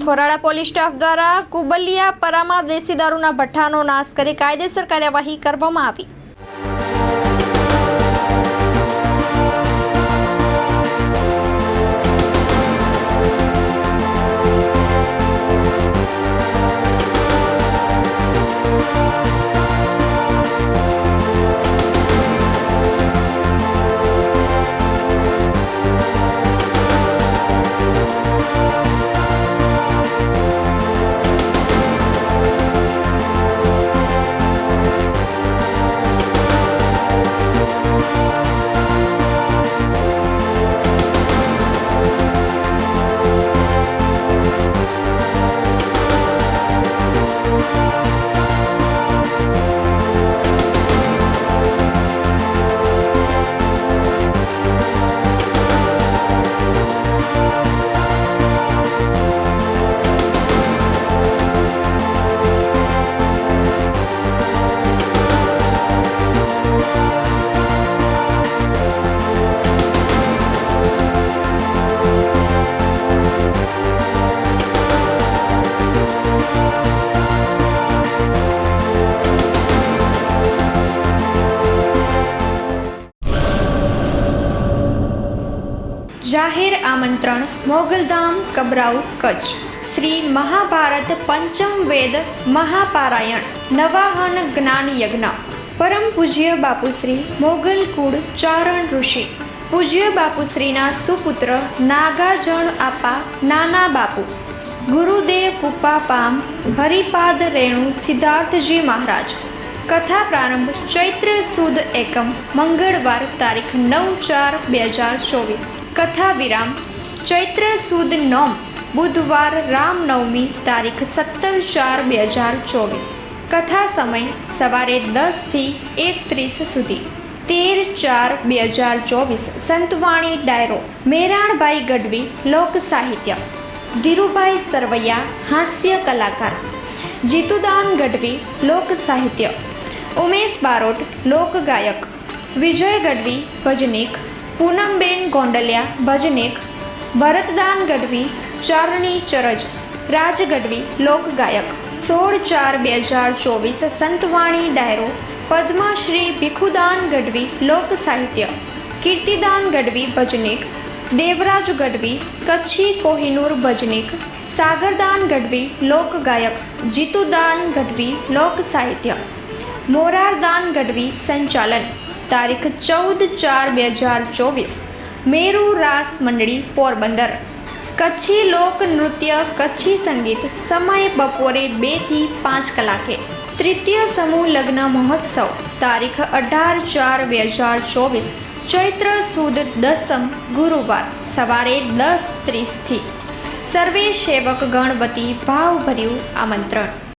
થોરાડા police staff દ્વારા કુબલિયા પરામાં દેશી દારૂના ભઠ્ઠાનો નાશ કરી કાયદેસર કાર્યવાહી કરવામાં આવી. જાહેર આમંત્રણ, મોગલધામ, કબરાઉ, કચ્છ. શ્રી મહાભારત પંચમ વેદ, મહાપારાયણ, નવાહન જ્ઞાન યજ્ઞ પરમ પૂજ્ય બાપુશ્રી, મોગલ કુળ, ચારણ ઋષિ. પૂજ્ય બાપુશ્રીના સુપુત્ર, નાગાજણ આપા, નાના બાપુ. ગુરુદેવ કુપાપામ હરિપાદ રેણુ સિદ્ધાર્થજી મહારાજ. કથા પ્રારંભ ચૈત્ર સુદ એકમ, મંગળવાર તારીખ નવ ચાર, બે હજાર ચોવીસ. કથા વિરામ ચૈત્ર સુદ નોમ, બુધવાર રામનવમી તારીખ સત્તર ચાર બે હજાર ચોવીસ. કથા સમય સવારે દસથી એકત્રીસ સુધી. તેર ચાર બે હજાર ચોવીસ સંતવાણી ડાયરો, મેરાણભાઈ ગઢવી, લોક સાહિત્ય. ધીરુભાઈ સરવૈયા, હાસ્ય કલાકાર. જીતુદાન ગઢવી, લોક સાહિત્ય. ઉમેશ બારોટ, લોક ગાયક. વિજય ગઢવી, ભજનીક. પૂનમબેન ગોંડલિયા, ભજનેક, ભરતદાન ગઢવી, ચારણી ચરજ, રાજ ગઢવી લોકગાયક સોળ ચાર બે હજાર ચોવીસ સંતવાણી ડાયરો, પદ્મશ્રી ભીખુદાન ગઢવી, લોક સાહિત્ય, કીર્તિદાન ગઢવી, ભજનેક, દેવરાજ ગઢવી, કચ્છી કોહિનૂર ભજનેક, સાગરદાન ગઢવી લોકગાયક જીતુદાન ગઢવી, લોક સાહિત્ય, મોરારદાન ગઢવી સંચાલન તારીખ ચૌદ ચાર બે હજાર ચોવીસ. મેરુ રાસ મંડળી, પોરબંદર. કચ્છી લોક નૃત્ય, કચ્છી સંગીત સમય બપોરે બેથી પાંચ કલાકે. તૃતીય સમૂહ લગ્ન મહોત્સવ, તારીખ અઢાર ચાર બે હજાર ચોવીસ. ચૈત્ર સુદ દસમ ગુરુવાર, સવારે દસ ત્રીસથી સર્વે સેવક ગણપતિ ભાવભર્યું આમંત્રણ.